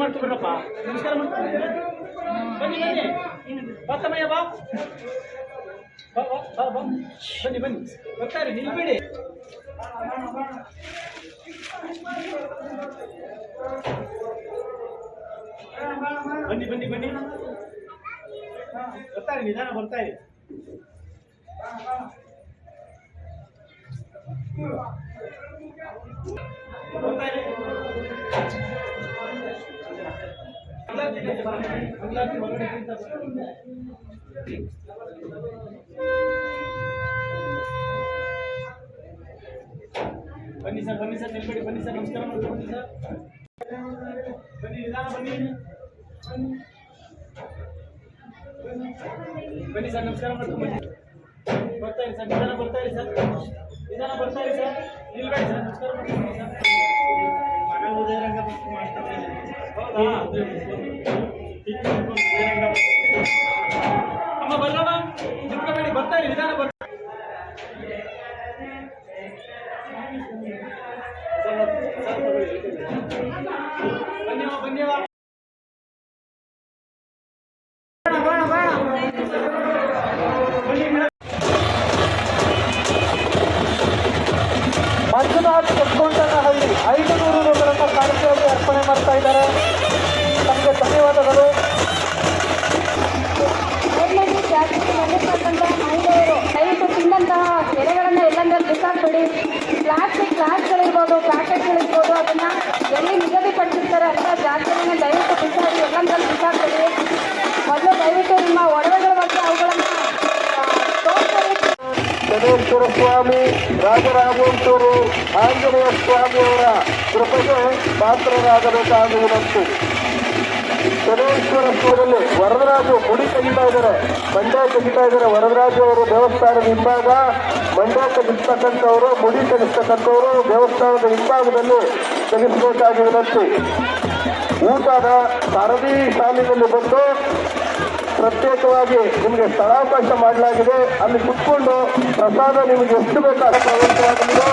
ಮಾಡ್ಕೊಬಿಡ್ರಪ್ಪ ನಮಸ್ಕಾರ ಮಾಡ್ಕೊಂಡು ಬನ್ನಿ ಬನ್ನಿ. ಬತ್ತಮ್ಮಯ್ಯ, ಬಾ. ಬನ್ನಿ ಬನ್ನಿ. ಬರ್ತಾರೆ ನಿಲ್ಬೇಡಿ. ಬನ್ನಿ ಬನ್ನಿ ಬನ್ನಿ. ಬರ್ತಾರೆ ನಿಧಾನ ಬರ್ತಾರೆ Thank ಬನ್ನಿ ಸರ್ ಬನ್ನಿ ಸರ್, ನಿಲ್ಬೇಡಿ, ಬನ್ನಿ ಸರ್, ನಮಸ್ಕಾರ ಮಾಡ್ಕೊಂಡು ಸರ್. ಬನ್ನಿ, ನಿಧಾನ ಬನ್ನಿ. ಬನ್ನಿ ಸರ್, ನಮಸ್ಕಾರ ಮಾಡ್ಕೊಂಡು ಬನ್ನಿ. ಬರ್ತಾ ಸರ್. ನಿಧಾನ ಬರ್ತಾ ಇರಿ ಸರ್. ನಿಧಾನ ಬರ್ತಾ ಸರ್. ನಿಲ್ಬೇಡಿ ಸರ್. ನಮಸ್ಕಾರ ಉದಯರಂಗ ಮಾಡ್ತಾರೆ ಅಮ್ಮ ಬಲ್ಲಮ್ಮ ನಿಂತ್ಕೋಬೇಡಿ ಬರ್ತಾ ಇರಿ ನಿಧಾನ ಬರ್ತಾ ಕೊಟ್ಕೊಂಡನಹಳ್ಳಿ ಐದು ನೂರು ರೂಪಾಯಿಗಳನ್ನು ಕಾಣಿಕೆಯಾಗಿ ಅರ್ಪಣೆ ಮಾಡ್ತಾ ಇದ್ದಾರೆ. ತಮಗೆ ಧನ್ಯವಾದಗಳು. ಮಹಿಳೆಯರು, ದಯವಿಟ್ಟು ತಿಂದಂತಹ ಎಲೆಗಳನ್ನು ಎಲ್ಲಂದ್ರಲ್ಲಿ ಬಿಸಾಕ್ಬಿಡಿ. ಪ್ಲಾಸ್ಟಿಕ್ ಗ್ಲಾಸ್ಗಳಿರ್ಬೋದು ಪ್ಯಾಕೆಟ್ಗಳಿರ್ಬೋದು ಅದನ್ನು ಎಲ್ಲಿ ನಿಗದಿಪಡಿಸಿರ್ತಾರೆ ಅಂತ ಜಾಗಗಳನ್ನ ದಯವಿಟ್ಟು ಬಿಸಾಡಿ, ಎಲ್ಲಂದ್ರಲ್ಲಿ ಬಿಸಾಕ್ಬಿಡಿ. ಗಣೇಶ್ವರ ಸ್ವಾಮಿ ರಾಜರಾಜೇಶ್ವರಿ ಆಂಜನೇಯ ಸ್ವಾಮಿಯವರ ಕೃಪೆಗೆ ಪಾತ್ರರಾಗಬೇಕಾಗುವುದಂತೆ ಗಣೇಶ್ವರ ಸ್ವಾಮಿಯಲ್ಲಿ ವರದರಾಜು ಮುಡಿ ತೆಗಿತಾ ಇದ್ದಾರೆ. ಮಂಡ್ಯ ತೆಗಿತಾ ಇದ್ದಾರೆ. ವರದರಾಜು ಅವರು ದೇವಸ್ಥಾನದ ಹಿಂಭಾಗ, ಮಂಡ್ಯ ತೆಗಿಸ್ತಕ್ಕಂಥವರು ಗುಡಿ ತೆಗಿಸ್ತಕ್ಕಂಥವರು ದೇವಸ್ಥಾನದ ಹಿಂಭಾಗದಲ್ಲಿ ತೆಗಿಸಬೇಕಾಗಿರುವಂತೆ ಊಟದ ಸರದಿ ಶಾಲೆಯಲ್ಲಿ ಬಂದು ಪ್ರತ್ಯೇಕವಾಗಿ ನಿಮಗೆ ಸ್ಥಳಾವಕಾಶ ಮಾಡಲಾಗಿದೆ. ಅಲ್ಲಿ ಕುತ್ಕೊಂಡು ಪ್ರಸಾದ ನಿಮಗೆ ಎಷ್ಟು ಬೇಕಾದ ಪ್ರವೇಶವಾಗಲಿದೆ